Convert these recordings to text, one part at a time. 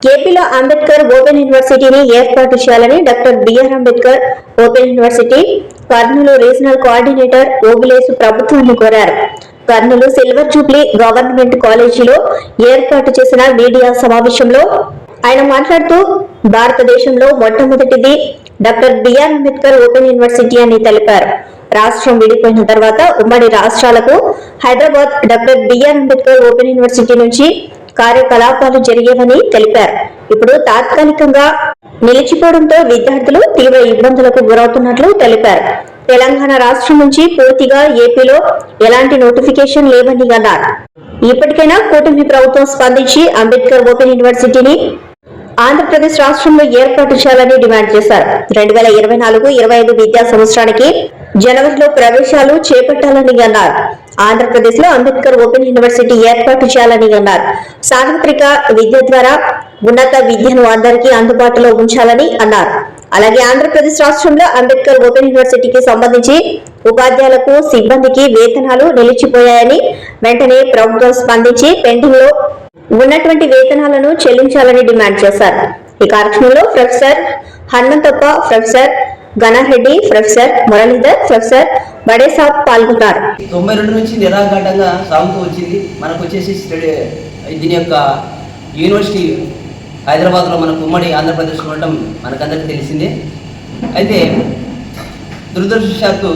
ఏపీలో అంబేద్కర్ ఓపెన్ యూనివర్సిటీని ఏర్పాటు చేయాలని doctor B R Ambedkar open university Kurnool regional coordinator Obulesu ప్రభుత్వాన్ని కోరారు. కర్నూలు సిల్వర్ జూబ్లీ గవర్నమెంట్ కాలేజీలో ఏర్పాటు చేసిన మీడియా సమావేశంలో ఆయన మాట్లాడుతూ భారతదేశంలో మొట్టమొదటిది doctor B R Ambedkar open university అని తెలిపారు. రాష్ట్రం విడిపోయిన తర్వాత ఉమ్మడి రాష్ట్రాలకు Hyderabad doctor B R Ambedkar open university నుంచి కార్యకలాపాలు జరిగేవని తెలిపారు. ఇప్పుడు తాత్కాలికంగా నిలిచిపోవడంతో విద్యార్థులు తీవ్ర ఇబ్బందులకు గురవుతున్నట్లు తెలిపారు. తెలంగాణ రాష్ట్రం నుంచి పూర్తిగా ఏపీలో ఎలాంటి నోటిఫికేషన్ లేవని అన్నారు. ఇప్పటికైనా కూటమి ప్రభుత్వం స్పందించి అంబేద్కర్ ఓపెన్ యూనివర్సిటీని ఆంధ్రప్రదేశ్ రాష్ట్రంలో ఏర్పాటు చేయాలని డిమాండ్ చేశారు. రెండు వేల ఇరవై నాలుగు ఇరవై ఐదు విద్యా సంవత్సరానికి జనవరిలో ప్రవేశాలు చేపట్టాలని అన్నారు. ఆంధ్రప్రదేశ్లో అంబేద్కర్ ఓపెన్ యూనివర్సిటీ ఏర్పాటు చేయాలని అన్నారు. సార్వత్రిక విద్య ద్వారా ఉన్నత విద్యను అందరికీ అందుబాటులో ఉంచాలని అన్నారు. అలాగే ఆంధ్రప్రదేశ్ రాష్ట్రంలో అంబేద్కర్ ఓపెన్ యూనివర్సిటీకి సంబంధించి ఉపాధ్యాయులకు సిబ్బందికి వేతనాలు నిలిచిపోయాయని వెంటనే ప్రభుత్వం స్పందించి పెండింగ్లో ఉన్నటువంటి వేతనాలను చెల్లించాలని డిమాండ్ చేశారు. ఈ కార్యక్రమంలో professor Hanmanthappa professor Ganareddy professor Muralidhar professor Badesab పాల్గొన్నారు. తొంభై రెండు నుంచి నిరాఘాటంగా సాగుతూ వచ్చింది. మనకు వచ్చేసి దీని యొక్క యూనివర్సిటీ హైదరాబాద్లో మనకు ఉమ్మడి ఆంధ్రప్రదేశ్లో ఉండటం మనకందరికీ తెలిసిందే. అయితే దురదృష్టశాత్తు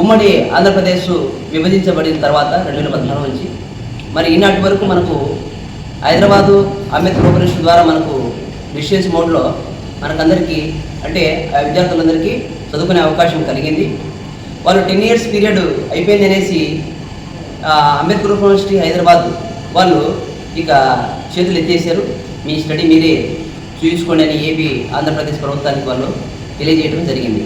ఉమ్మడి ఆంధ్రప్రదేశ్ విభజించబడిన తర్వాత రెండు వేల పద్నాలుగు నుంచి మరి ఈనాటి వరకు మనకు హైదరాబాదు అంబేద్కర్ కార్పొరేషన్ ద్వారా మనకు విశేష మోడ్లో మనకందరికీ అంటే ఆ విద్యార్థులందరికీ చదువుకునే అవకాశం కలిగింది. వాళ్ళు టెన్ ఇయర్స్ పీరియడ్ అయిపోయింది అనేసి అంబేద్కర్ యూనివర్సిటీ హైదరాబాద్ వాళ్ళు ఇక చేతులు ఎత్తేసారు. మీ స్టడీ మీరే చూసుకోండి అని ఏపీ ఆంధ్రప్రదేశ్ ప్రభుత్వానికి వాళ్ళు తెలియజేయడం జరిగింది.